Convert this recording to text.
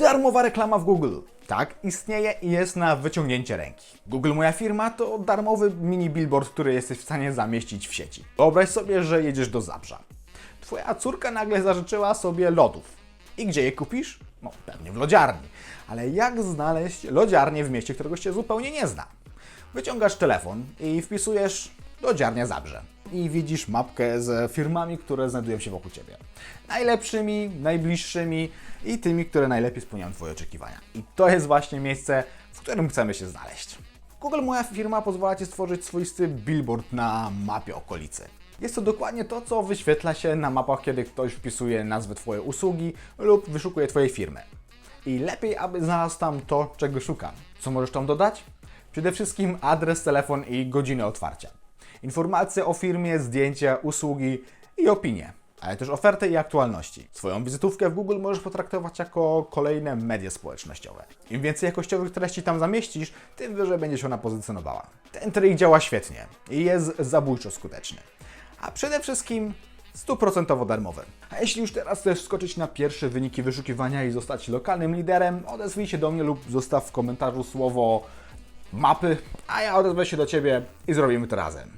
Darmowa reklama w Google. Tak, istnieje i jest na wyciągnięcie ręki. Google Moja Firma to darmowy mini billboard, który jesteś w stanie zamieścić w sieci. Wyobraź sobie, że jedziesz do Zabrza. Twoja córka nagle zażyczyła sobie lodów. I gdzie je kupisz? No, pewnie w lodziarni. Ale jak znaleźć lodziarnię w mieście, którego się zupełnie nie zna? Wyciągasz telefon i wpisujesz lodziarnia Zabrze. I widzisz mapkę z firmami, które znajdują się wokół Ciebie. Najlepszymi, najbliższymi i tymi, które najlepiej spełniają Twoje oczekiwania. I to jest właśnie miejsce, w którym chcemy się znaleźć. Google Moja Firma pozwala Ci stworzyć swoisty billboard na mapie okolicy. Jest to dokładnie to, co wyświetla się na mapach, kiedy ktoś wpisuje nazwę Twojej usługi lub wyszukuje Twojej firmy. I lepiej, aby znalazł tam to, czego szuka. Co możesz tam dodać? Przede wszystkim adres, telefon i godzinę otwarcia. Informacje o firmie, zdjęcia, usługi i opinie, ale też ofertę i aktualności. Swoją wizytówkę w Google możesz potraktować jako kolejne media społecznościowe. Im więcej jakościowych treści tam zamieścisz, tym wyżej będzie się ona pozycjonowała. Ten trik działa świetnie i jest zabójczo skuteczny. A przede wszystkim stuprocentowo darmowy. A jeśli już teraz chcesz skoczyć na pierwsze wyniki wyszukiwania i zostać lokalnym liderem, odezwij się do mnie lub zostaw w komentarzu słowo mapy, a ja odezwę się do Ciebie i zrobimy to razem.